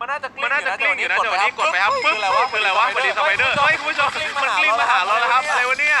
มันน่าจะมันน่าจะกลิ้งอยู่นะแต่วันนี้กดไปครับปึ๊บคืออะไรวะพอดีสไปเดอร์เฮ้ยคุณผู้ชมมันกลิ้งมาหาเราแล้วครับอะไรวะเนี่ย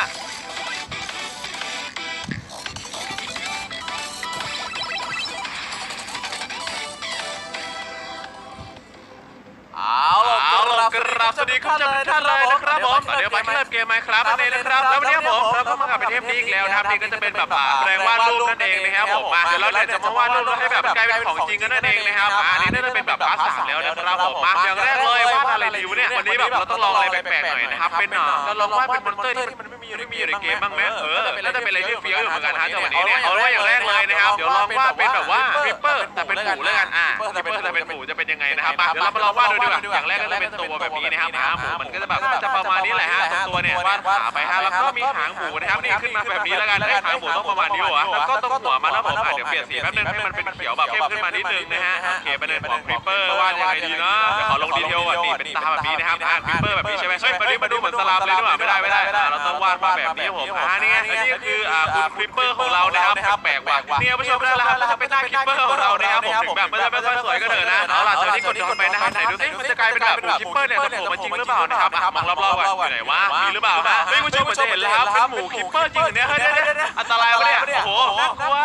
เอาล่ะเอาล่ะกราบสวัสดีคุณผู้ชมทุกท่านเลยนะครับผมเดี๋ยวไปเริ่มเกมไหมครับนั่นเองนะครับแล้ววันนี้ผมเราก็มากับเป็นเทปนี้อีกแล้วนะครับนี่ก็จะเป็นแบบแปลงวาดรูปนั่นเองนะครับผมมาเดี๋ยวเราเนี่ยจะมาวาดรูปให้แบบกลายเป็นของจริงกันนั่นเองนะครับอ่าอันนี้น่าจะเป็นแบบพาร์ทสามแล้วนะครับผมมาอย่างแรกเลยวาดอะไรดีวะเนี่ยวันนี้แบบเราต้องลองอะไรแปลกๆหน่อยนะครับเป็นอ่าเราลองวาดเป็นมอนสเตอร์ที่มัน ไม่มีไม่มีอยู่ในเกมบ้างไหมเออน่าจะเป็นอะไรที่เฟี้ยวอยู่เหมือนกันฮะแต่วันนี้เนี่ยเอาไว้อย่างแรกเลยนะครับเดี๋ยวลองวาดเป็นแบบว่าคริปเปอร์แต่เป็นหมูแล้วกันอ่าคริปเปอร์แต่เป็นหมูจะเป็นยังไงนะครับมาเดี๋ยวเรามาลองวาดดูดีกว่าอย่างแรกก็จะเป็นตัวแบบนี้นะครับหางหมูมันก็จะแบบจะประมาณนี้แหละฮะตัวเนี่ยวาดขาไปฮะแล้วก็มีหางหมูนะครับนี่ขึ้นมาแบบนี้แล้วกันให้หางหมูต้องประมาณนี้วะแล้วก็ต้องหัวมันนะผมอะเดี๋ยวเปลี่ยนสีแป๊บนึงให้มันเป็นเขียวแบบเข้มขึ้นมานิดนึงนะฮะโอเคประเด็นของคริปเปอร์วาดยังไงดีเนาะเดี๋ยวขอลงดีเทลก่อนนี่ เป็นตาแบบนี้นะครับอะคริปเปอร์แบบนี้ใช่ไหมเฮ้ยมันนี้มาดูเหมือนสลามเลยด้วยไม่ได้ไม่ได้อะเราต้องวาดมาแบบนี้ผมอ่านี่ไงอันนี้ก็คืออ่าคุณคริปเปอร์ของเรานะครับแปลกว่ะเนี่ยผู้ชมได้แล้วครับก็จะเป็นหน้าคริปเปอร์ของเรานะครับผมถึงแบบมันจะไม่ค่อยสวยก็เถอะนะเอาล่ะตอนนี้กดย้อนไปนะครับไหนดูสิมันจะกลายเป็นแบบหมูคริปเปอร์เนี่ยจะโผล่มาจริงหรือเปล่านะครับอะมองรอบๆก่อนอยู่ไหนวะมีหรือเปล่าฮะเฮ้ยผู้ชมเหมือนจะเห็นแล้วครับเป็นหมูคริปเปอร์จริงเหรอเนี่ยเฮ้ยเดี๋ยวๆๆอันตรายวะเนี่ยโอ้โหน่ากลัว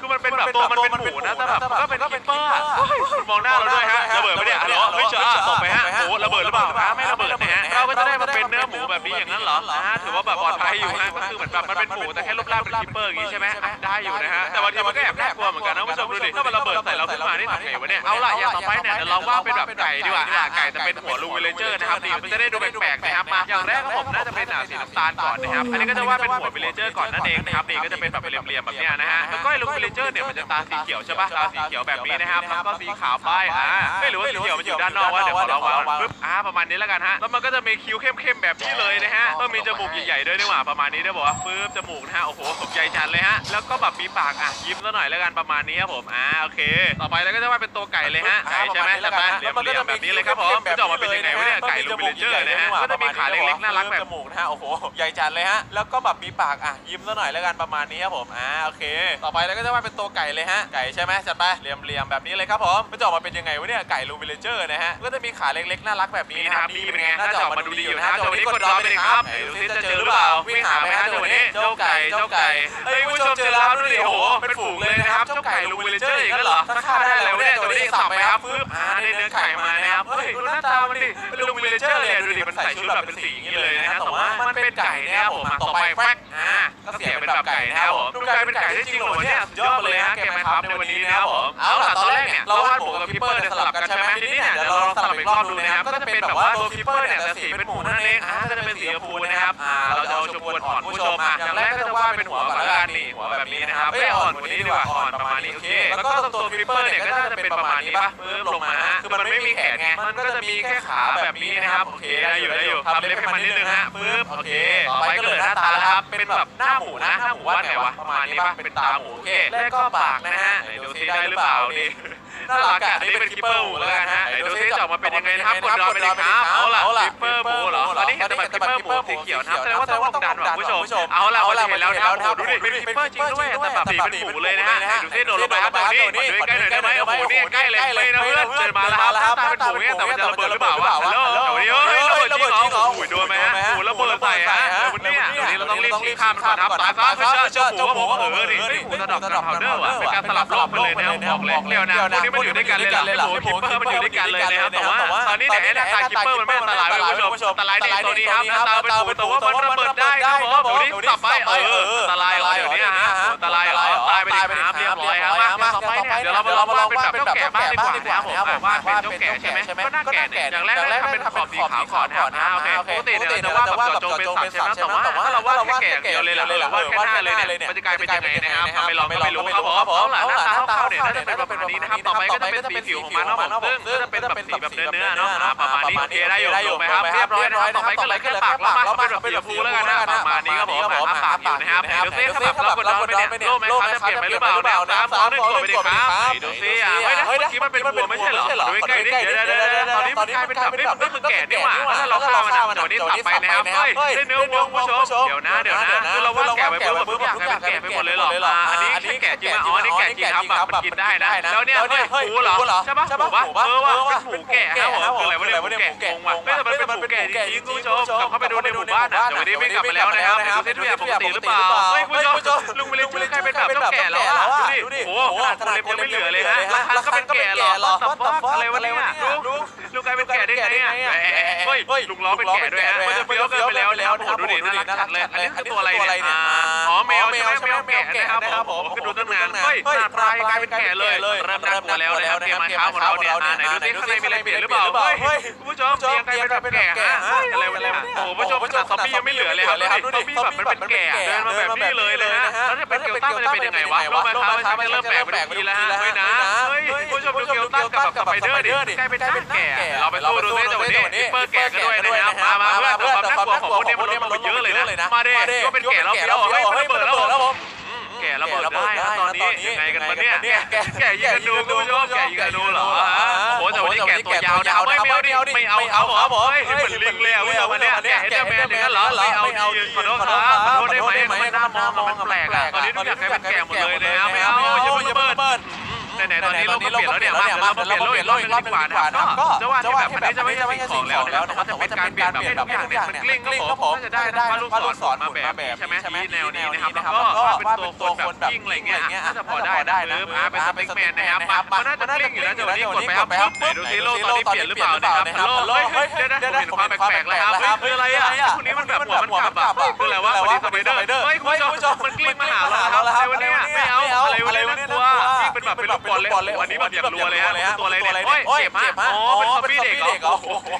คือมันเป็นแบบตัวมันเป็นหมูนะแต่แบบก็เป็นคริปเปอร์อะเฮ้ยมันมองหน้าเราด้วยฮะระเบิดไปเนี่ยฮัลโหลเฮ้ยเจอตกไปฮะโอ้โหระเบิดหรือเปล่าฮะไม่ระเบิดนะฮะเราก็จะได้มาเป็นเนื้อหมูแบบนี้อย่างนั้นเหรอนะฮะถือว่าแบบปลอดภัยอยู่ฮะก็คือเหมือนแบบมันเป็นหมูแต่แค่รูปร่างเป็นคริปเปอร์อย่างงี้ใช่ไหมอะได้อยู่นะฮะแต่บางทีมันก็แอบน่ากลัวเหมือนกันนะผู้ชมดูดิถ้ามันระเบิดใส่ เราขึ้นมานี่ทำไงวะเนี่ย เอาล่ะอย่างต่อไปเนี่ยเดี๋ยวเราว่าเป็นแบบไก่ดีกว่าอะไก่แต่เป็นหัวลูวิลเลเจอร์นะครับดีมันจะได้ดูแปลกๆนะครับมาอย่างแรกครับผมน่าจะเป็นอะสีน้ำตาลก่อนนะครับ อันนี้ก็จะว่าเป็นหัววิลเลเจอร์ก่อนนั่นเองนะครับนี่ก็จะเป็นแบบเหลี่ยมๆแบบเนี้ยนะฮะแล้วก็ไอ้ลูวิลเลเจอร์เนี่ยมันจะตาสีเขียวใช่ปะตาสีเขียวแบบนี้นะครับแล้วก็สีขาวป้ายอ่าไม่หรือว่าสีเขียวมันอยู่ด้านนอกวะเดี๋ยวขอลองวางปึ๊บอ่าประมาณนี้แล้วกันฮะแล้วมันก็จะมีคิ้วเข้มๆแบบนี้เลยนะฮะก็มีจมูกใหญ่ๆด้วยนี่หว่าประมาณนี้ได้บอกว่าปึ๊บจมูกนะฮะโอ้โหใหญ่จัดเลยฮะแล้วก็แบบมีปากอะยิ้มซะหน่อยแล้วกันประมาณนี้ครับผมอ่าโอเค ต่อไปแล้วก็จะว่าเป็นตัวไก่เลยฮะไก่ใช่ไหมจัดไปเหลี่ยมๆแบบนี้เลยครับผมจะออกมาเป็นยังไงวะเนี่ยไก่ลูวิลเลเจอร์นะฮะก็จะมีขาเล็กๆน่ารักแบบจมูกนะฮะโอ้โหใหญ่จัดเลยฮะแล้วก็แบบมีปากอะยิ้มซะหน่อยแล้วกันประมาณนี้ครับผมอ่าโอเค ต่อไปแล้วก็จะว่าเป็นตัวไก่เลยฮะไก่ใช่ไหมจัดไปเหลี่ยมๆแบบนี้เลยครับผมมันจะออกมาเป็นยังไงวะเนี่ยไก่ลูวิลเลเจอร์นะฮะก็จะมีขาเล็กๆน่ารักแบบนี้นี่นะนะคครัรับบนี่เป็นไงน่าจะออกมาดูดีอยู่นะฮะแต่วันนี้กดรอไปเลยครับไหนดูซิจะเจอหรือเปล่าวิ่งหาไหมฮะเดี๋ยววันนี้เจ้าไก่เจ้าไก่เฮ้ยผู้ชมเจอแล้วดูดิโอ้โหเป็นฝูงเลยนะครับเจ้าไก่ลูวิลเลเจอร์อีกแล้วเหรอถ้าฆ่าได้แล้วเนี่ยตัวนี้สับไปครับปึ๊บอ่าได้เนื้อไก่มานะครับเฮ้ยดูหน้าตามันดิเป็นลูวิลเลเจอร์เลยดูดิมันใส่ชุดแบบเป็นสีอย่างนี้เลยนะฮะแต่ว่ามันเป็นไก่นะครับผมต่อไปแฟกอ่าก็เสียเป็นแบบไก่นะครับผมดูกลายเป็นไก่ได้จริงเหรอเนี่ยสุดยอดเลยฮะเกมไหมครับในวันนี้นะครับผมเอาล่ะตอนแรกเนี่ยเราวาดหมูกับคิปเปอร์เนี่ยสลับกันใช่ไหมทีนี้เนี่ยเดี๋ยวเราลอง สลับอีกรอบดูนะครับ ก็จะเป็นแบบว่าตัวคิปเปอร์เนี่ยแต่สีเป็นหมูนั่นเองอ่าก็จะเป็นสีชมพูนะครับอ่าเราจะเอาชมพูอ่อนผู้ชมอะอย่างแรกก็จะวาดเป็นหัวก่อนละกันนี่หัวแบบนี้นะครับไม่อ่อนกว่านี้ดีกว่าอ่อนประมาณนี้โอเคแล้วก็ตัวคิปเปอร์เนี่ยก็น่าจะเป็นประมาณนี้ป่ะปึ๊บลงมาฮะคือมันไม่มีแขนไงมันก็จะมีแค่ขาแบบนี้นะครับโอเคได้อยู่ได้อยู่ทำเล็บให้มันนิดนึงฮะปึ๊บโอเคต่อไปก็เหลือหน้าตาแล้วครับเป็นแบบหน้าหมูนะหน้าหมูวาดไงวะประมาณนี้ป่ะเป็นตาหมูโอเคแล้วก็ปากนะฮะไหนดูซิได้หรือเปล่าดิ น่ารักอะนี่เป็นคิปเปอร์หมูแล้วกันฮะไหนดูซิจะออกมาเป็นยังไงนะครับกดรอไปเลยครับเอาล่ะคิปเปอร์หมูเหรอตอนนี้เห็นแต่แบบคิปเปอร์หมูสีเขียวนะครับแสดงว่าต้องดันว่ะผู้ชมเอาล่ะวันนี้เห็นแล้วนะครับดูดิเป็นคิปเปอร์จริงด้วยแต่แบบสีเป็นหมูเลยนะฮะไหนดูซิโดนลงไปครับตัวนี้มาดูใกล้หน่อยได้ไหมโอ้โหเนี่ยใกล้เลยไม่นะเพื่อนเจอมาแล้วครับหน้าตาเป็นหมูเนี่ยแต่ว่าจะระเบิดหรือเปล่าวะฮัลโหลเดี๋ยวนี้ ต้องรีบข้ามก่อนครับตายฟ้าเพื่อเจอหมูว่าผมเออนี่หมูสะดอกกับพาวเดอร์ว่ะเป็นการสลับโลกไปเลยนะบอกเลยเดี๋ยวนะพวกนี้มันอยู่ด้วยกันเลยล่ะโอ้คิปเปอร์มันอยู่ด้วยกันเลยนะครับแต่ว่าตอนนี้ไหนหน้าตาคิปเปอร์มันไม่อันตรายเลยคุณผู้ชมอันตรายในตัวนี้ครับหน้าตาเป็นหมูแต่ว่ามันระเบิดได้ครับผมเดี๋ยวนี้สับไปเอออันตรายเหรอเดี๋ยวนี้ฮะ ต่อไปเนี่ยเดี๋ยวเรามาลองวาดเป็นแบบเจ้าแก่บ้างดีกว่านะครับผมวาดเป็นเจ้าแก่ใช่ไหมก็น่าแก่เนี่ยอย่างแรกแรกทำเป็นขอบสีขาวก่อนนะครับอ่าโอเคปกติเนี่ยเราจะวาดแบบเจาะจงเป็นสัตว์ใช่ไหมแต่ว่าถ้าเราวาดแค่แก่เดียวเลยล่ะหรือวาดแค่หน้าเลยเนี่ยมันจะกลายเป็นยังไงนะครับไม่ลองก็ไม่รู้ครับผมเอาล่ะหน้าตาเข้าๆเนี่ยน่าจะเป็นประมาณนี้นะครับต่อไปก็จะเป็นสีผิวของมันนะครับผมซึ่งก็จะเป็นแบบสีแบบเนื้อๆเนาะอ่าประมาณนี้โอเคได้อยู่ถูกไหมครับเรียบร้อยนะครับต่อไปก็เหลือแค่ปากแล้วมาเป็นแบบสีชมพูแล้วกันนะประมาณนี้ครับผมอ่าปากอยู่นะครับเดี๋ยวซิถ้าแบบเรากดดอนไปเนี่ยโลกไหมครับจะเปลี่ยนไปหรือเปล่านะครับสามสองหนึ่งกดไปดิครับดูซิอะเฮ้ยเมื่อกี้มันเป็นบัวไม่ใช่เหรอดูใกล้ๆนิดเดี๋ยวเดี๋ยวตอนนี้มันกลายเป็นแบบนี้มันก็คือแก่นี่หว่าถ้าเราฆ่ามันเดี๋ยวนี้ตับไปนะครับเฮ้ยได้เนื้อวัวคุณผู้ชมเดี๋ยวนะเดี๋ยวนะคือเราว่าแก่ไปปุ๊บแบบทุกอย่างกลายเป็นแก่ไปหมดเลยหรออ่าอันนี้แค่แก่จริงไหมอ๋อนี่แกะจริงครับแบบมันกินได้นะแล้วเนี่ยเฮ้ยหมูเหรอใช่ปะหมูปะเออว่ะเป็นหมูแกะครับผมคืออะไรวะเนี่ยหมูแกะงงว่ะเฮ้ยแต่มันเป็นหมูแกะจริงๆคุณผู้ชมกลับเข้าไปดูในหมู่บ้านนะเดี๋ยววันนี้วิ่งกลับมาแล้วนะครับดูสิทุกอย่างปกติหรือเปล่าเฮ้ยคุณผู้ชม ลุงวิลเลจเจอร์กลายเป็นแบบเจ้าแก่แล้วอะดูดิโอ้โหขนาดคนเล็บยังไม่เหลือเลยฮะราคาก็เป็นแก่หรอตับฟักอะไรวะเนี่ยลุงลุงกลายเป็นแก่ได้ไงอะเฮ้ยลุงล้อเป็นแก่ด้วยฮะมันจะเฟี้ยวเกินไปแล้วนะครับโอ้โหดูดิน่ารักจัดเลยอันนี้คือตัวอะไรเนี่ยอ๋อแมวใช่ไหมแมวแกะนะครับผมก็ดูตั้งนานเฮ้ยหน้าปลายกลายเป็นแก่เลยเริ่มน่ากลัวแล้วนะครับเกมมาเช้าของเราเนี่ยไหนดูสิข้างในมีอะไรเปลี่ยนหรือเปล่าเฮ้ยคุณผู้ชมเตียงกลายเป็นแบบแก่ฮะอะไรวะเนี่ยโอ้ผู้ชมขนาดซอมบี้ยังไม่เหลือเลยครับซอมบี้แบบมันเป็นแก่เดินมาแบบนี้เลยเลยนะแล้วจะเป็นเกลต้ามันจะเป็นยังไงวะโลกมาเช้ามันจะเริ่มแปลกไปทุกทีแล้วฮะเฮ้ยนะเฮ้ยผู้ชมดูเกลต้ากับสไปเดอร์ดิกลายเป็นหน้าแก่เราไปสู้ดูสิแต่วันนี้เปิดแก่กันด้วยนะครับมามาเพื่อนแต่ความน่ากลัวของพวกนี้มันลดลงไปเยอะเลยนะมาดิก็เป็นแก่แล้วเฟี้ยวเฮ้ยมันระเบิดแล้วผมแก่ระเบิดได้นะตอนนี้ยังไงกันวะเนี่ยแก่ยิงกันดูคุณผู้ชมแก่ยิงกันดูเหรอโอ้โหแต่วั นนี้แก่ตัวยาวนะไม่เอาดิไม่เอาเอาครับผมเฮ้ยเหมือนลิงเลยอะคุณผู้ชมวันนี้แก่เอเดอร์แมนอย่างนั้นเหรอไม่เอาดีขอโทษครับขอโทษได้ไหมมันน่ามองมันแปลกอะตอนนี้ทุกอย่างกลายเป็นแก่หมดเลยนะไม่เตอนนี้โลกก็เปลี่ยนแล้วเนี่ยมาเดี๋ยวเรามาเปลี่ยนโลกอีกรอบนึงดีกว่านะครับก็จะว่าที่แบบมันจะไม่ใช่สิ่งของแล้วนะครับแต่ว่าจะเป็นการเปลี่ยนแบบให้ทุกอย่างเนี่ยมันกลิ้งครับผมน่าจะได้นะว่าลูกศรมาแบบนี้ใช่ไหมชี้แนวนี้นะครับแล้วก็ว่าเป็นตัวคนแบบกิ้งอะไรเงี้ยน่าจะพอได้นะเออมาเป็นสติ๊กแมนนะครับมันน่าจะกลิ้งอยู่แล้วเดี๋ยววันนี้กดไปครับปึ๊บดูสิโลกตอนนี้เปลี่ยนหรือเปล่านะครับโลกเฮ้ยเดี๋ยวนะผมเห็นความแปลกๆแล้วครับคืออะไรอะพวกนี้มันแบบหัวมันกลับอะคืออะไรวะวันนี้สไปเดอร์เฮ้ยคุณผู้ชมมันกลิ้งมาหาเราครับอะไรวะเนี่ยไม่เอาอะไรวะเนี่ยน่ากลัวกิ้งเป็นแบบเป็นลูกบอลเลยวันนี้แบบอย่างรัวเลยฮะตัวอะไรเนี่ยโอ้ยเจ็บฮะอ๋อเป็นซอมบี้เด็กเหรอ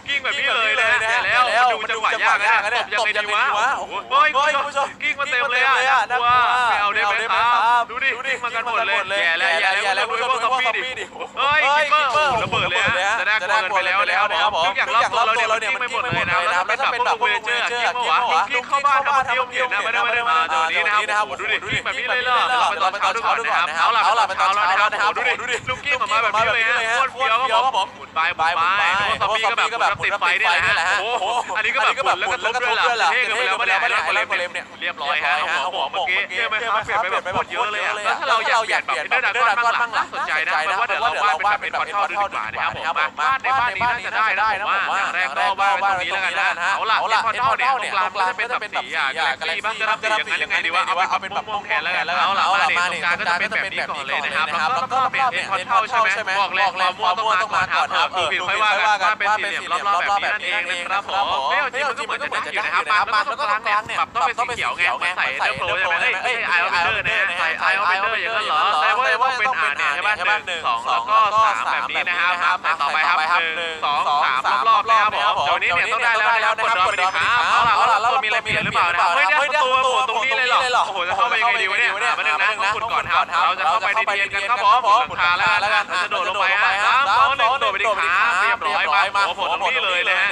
กิ้งแบบนี้เลยนะแล้วดูจังหวะยากนะตบยังไงดีวะโอ้ยคุณผู้ชมกิ้งมาเต็มเลยอะน่ากลัวไม่เอาได้ไหมครับดู ดิกิ้งมากันหมดเลยแย่แล้วแย่แล้วดูพวกซอมบี้ดิเฮ้ยคิปเปอร์ระเบิดเลยฮะจะน่ากลัวกันไปแล้วแล้วนะครับทุกอย่างรอบตัวเราเนี่ยมันกิ้งไปหมดเลยนะแล้วถ้าเป็นแบบพวกเวเจอร์กิ้งมาวะกิ้งเข้าบ้านทำเที่ยวเห็นนะไม่ได้ไม่ได้มาเดี๋ยวนี้นะครับดูดิกิ้งแบบนี้เลยเหรอเราไปตอนเช้าดูก่อนนะครับเอาล่ะเอาล่ะไปตอนเช้าแล้วนะครับดูดิลูกกิ้งออกมาแบบนี้เลยฮะโคตรเฟี้ยวครับผมหมุนไปหมุนไปซอมบี้ก็แบบติดไฟนี่แหละฮะโอ้โหอันนี้ก็แบบหมุนแล้วก็ทุบด้วยล่ะเท่กันไปแล้วไม่ได้แล้วโคเลมเนี่ยเรียบร้อยฮะหัวหมกเมื่อกี้เชื่อไหมครับเปลี่ยนไปแบบโคตรเยอะเลยอะแล้วถ้าเราอยากเปลี่ยนแบบเดอร์ดากอนบ้างล่ะสนใจนะเพราะว่าเดี๋ยวเราวาดเป็นแบบเป็นคอนเทนต์ดีกว่านะครับผมวาดในบ้านนี้น่าจะได้นะผมว่าอย่างแรกก็วาดไว้ตรงนี้แล้วกันนะเอาล่ะเป็นคอนเทนต์เนี่ยตรงกลางก็จะเป็นแบบสีอะกาแล็กซี่บ้างกระดับสีอย่างนั้นยังไงดีวะเอาเป็นแบบม่วงแทนแล้วกันเอาล่ะมาเนี่ยตรงกลางก็จะเป็นแบบนี้ก่อนเลยนะครับแล้วก็เปลี่ยนเป็นคอนเทนต์ใช่ไหมบอกเลยความม่วงต้องมาก่อนครับดูผิดค่อยว่ากันว่าเป็นสี่เหลี่ยมรอบๆแบบนี้นั่นเองนะครับผมไม่เอาจริงมันก็เหมือนจะได้อยู่นะครับมาแล้วก็ตรงกลางเนี่ยปรับต้องเป็นสีเขียวไงใส่เดอร์โปรใช่ไหมเอ้ยไอออฟเดอร์เนี่ยใส่ไอออฟเดอร์อย่างนั้นเหรอแต่ว่าต้องเป็นอ่าเนี่ยใช่ไหมหนึ่งสองแล้วก็สามแบบนี้นะครับแต่ต่อไปครับหนึ่งสองสามรอบๆนะครับผมเดี๋ยวนี้เนี่ยต้องได้แล้วนะครับกดรอไปดีครับเอาล่ะเอาล่ะตัวมีอะไรเปลี่ยนหรือเปล่านะครับเฮ้ยเนี่ยประตูโผล่ตรงนี้เลยเหรอโอ้โหจะเข้าไปยังไงดีวะเนี่ยมาหนึ่งนะต้องขุดก่อนครับเราจะเข้าไปดีๆกันครับผมหลังคาแล้วกันเราจะโดดลงไปฮะสามสองหนึ่งโดดไปดีครับเรียบร้อยมาโอ้โหตรงนี้เลยนะฮะ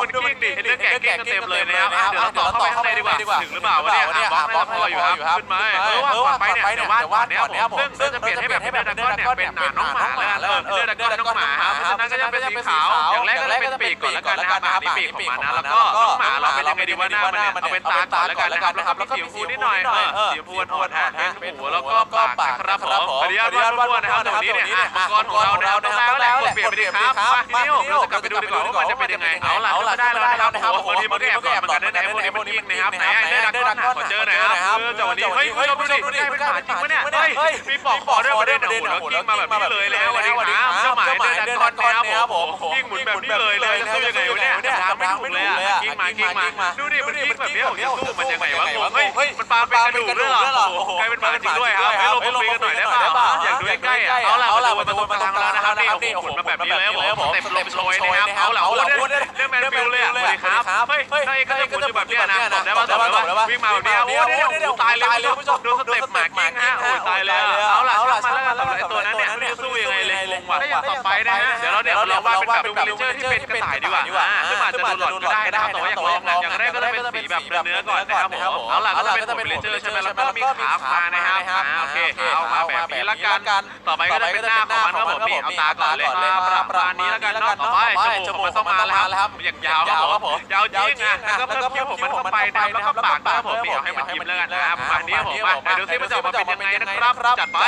มาเดินมาเดินมาเดินคุณผู้ชมดูมันกิ้งดิเนื้อแกะกิ้งกันเต็มเลยนะครับเดี๋ยวเราต่อเข้าไปข้างในดีกว่าถึงหรือเปล่าวะเนี่ยบล็อกน่าจะพออยู่ครับขึ้นมาเออว่าก่อนไปเนี่ยเดี๋ยววาดก่อนเนี่ยผมซึ่งจะเปลี่ยนให้แบบเดอร์ดักก้อนเนี่ยเป็นน้องหมาแล้วกันเออเดอร์ดักก้อนน้องหมาเพราะฉะนั้นก็จะเป็นสีขาวอย่างแรกก็จะเป็นปีกก่อนแล้วกันนะครับหมานี่ปีกของมันนะแล้วก็น้องหมาเราเป็นยังไงดีว่าหน้ามันเนี่ยเอาเป็นตาก่อนแล้วกันนะครับแล้วก็มีสีชมพูนิดหน่อยเออสีชมพูอ่อนๆฮะเป็นหูแล้วก็ปากนะครับผมขออนุญาตวาดบ้วนนะครับตรงนี้เนี่ยอุปกรณ์ของเรานะครับต้องได้แล้วแหละกดเปลี่ยนไปดีครับมาทีนี้เราจะกลับไปดูดีกว่าว่ามันจะเป็นยังไงเอาล่ะก็ได้แล้วนะครับบางทีมันก็แอบหลอนเหมือนกันนะพวกนี้มันยิงนะครับไหนเดอร์ดักก้อนขอเจอหน่อยครับเจอวันนี้เฮ้ยคุณผู้ชมดูดิดูดิเป็นหมาจริงปะเนี่ยเฮ้ยมีปอกคอด้วยประเด็นโอ้โหแล้วกิ้งมาแบบนี้เลยแล้ววันนี้ครับเจ้าหมาเดอร์ดักก้อนนะครับผมกิ้งหมุนแบบนี้เลยเลยจะสู้ยังไงวะเนี่ยทางไม่ถูกเลยอะกิ้งมากิ้งมาดูดิมันกิ้งแบบนี้ผมจะสู้มันยังไงวะงงเฮ้ยมันปาเป็นกระดูกด้วยเหรอโอ้โหกลายเป็นหมาจริงด้วยครับให้ลงไปกันหน่อยได้ป่ะอยากดูใกล้ๆอะเอาล่ะเอาล่ะมาตรงมาทางแล้วนะครับนี่โอ้โหหมุนมาแบบนี้เลยผมเต็มลมโชยนะครับเอาล่ะโอ้ เรื่องแมนฟิลเลยอะสวัสดีครับเฮ้ยใครก็จะหมุนอยู่แบบนี้นะตอบได้ป่ะตอบได้ป่ะวิ่งมาแบบนี้โอ้เดี๋ยวเดี๋ยวตายเลยคุณผู้ชมดูสเต็ปหมากิ้งฮะโอ้ตายเลยเอาล่ะช่างมันแล้วกันสำหรับไอ้ตัวนั้นเนี่ยไม่รู้จะสู้ยังไงเลยงงว่ะถ้าอย่างต่อไปนะฮะเดี๋ยวเราเนี่ยเราวาดเป็นแบบดูวิลเลเจอร์ที่เป็นกระต่ายดีกว่าซึ่งอาจจะดูหลอนก็ได้นะครับแต่ว่าอย่างลองนะอย่างแรกก็จะเป็น สีแบบเนื้อก่อนนะครับผมเอาล่ะก็จะเป็นวิลเลเจอร์ใช่ไหมแล้วก็มีขามานะครับโอเคเอามาแบบนี้ละกัน ต่อไปก็จะเป็นหน้าของมันครับผมนี่เอาตาก่อนเลยประมาณนี้แล้วกันแล้วกันต่อเนาะไปต่อไปจมูกมันต้องมาแล้วครับอย่างยาวครับผมยาวจริงอะแล้วก็เพิ่มคิ้วผมมันเข้าไปนะครับแล้วก็ปากนะครับผมเดี๋ยวให้มันยิ้มแล้วกันนะครับประมาณนี้ผมไปดูซิมันจะออกมาเป็นยังไงนะครับจัดไป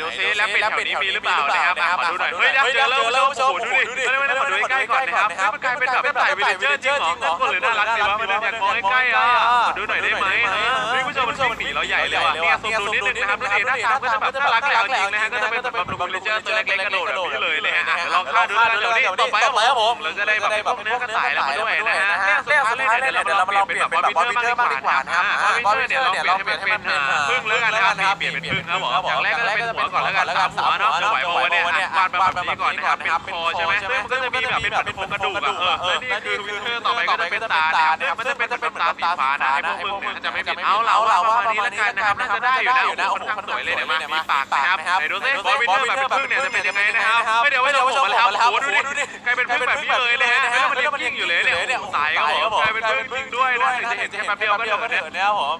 ดูซิแล้วเป็นแถวนี้มีหรือเปล่านะครับมาดูหน่อยเฮ้ยเจอแล้วผู้ชมโอ้โหดูดิไม่ได้มาดูใกล้ๆก่อนนะครับมันกลายเป็นแบบเป็นไต่วิลเลเจอร์จริงเหรอนั่นก็เลยน่ารักดีวะมันอยากมองใกล้ๆอะมาดูหน่อยได้ไหมเฮ้ยผู้ชมมันวิ่งหนีเราใหญ่เลยว่ะเนี่ยซูมดูนิดนึงนะครับดูดิหน้าตาก็จะแบบน่ารักแหละจริงนะฮะก็จะเป็นแบบวิลเลเจอร์ตัวเล็กๆกระโดดแบบนี้เลยนะฮะลอง ฆ่าดูนะเดี๋ยวนี้ต่อไปครับผมเราจะได้แบบพวกเนื้อกระต่ายแล้วมาด้วยนะฮะเนี่ยสุดท้ายเนี่ยเดี๋ยวเรามาลองเปลี่ยนเป็นแบบบอบิเทอร์บ้างดีกว่านะครับบอบิเทอร์เนี่ยลองเปลี่ยนให้มันเป็นพึ่งแล้วกันนะครับเปลี่ยนเป็นพึ่งครับผมอย่างแรกก็จะเป็นหัวก่อนแล้วกันสามหัวเนาะจะไหวโมเนี่ยวาดมาแบบนี้ก่อนนะครับเป็นคอใช่ไหมซึ่งมันก็จะมีแบบเป็นแบบโครงกระดูกอะเออและนี่คือวินเทอร์ต่อไปก็จะเป็นตานะครับมันจะเป็นเป็นตาสีฟ้านะไอ้พวกพึ่งเนี่ยจะไม่ผิดเอาเราเราว่าประมาณนี้แล้วกันนะครับน่าจะได้อยู่นะโอ้โหค่อนข้างสวยเลยเนี่ยมามีปากนะครับไหนดูซิบอบิเทอร์แบบเป็นพึ่งเนี่ยจะเป็นยังไงนะครับไม่เดี๋ยวไม่เดี๋ยวผมมาแล้วโอ้โหดูดิกลายเป็นพึ่งแบบนี้เลยนะฮะแล้วมันยังยิ่งอยู่เลยเนี่ยสายครับผมกลายเป็นพึ่งจริงด้วยนะถึงจะเห็นแค่แป๊บเดียวก็เถอะเนี่ยเนี่ยผม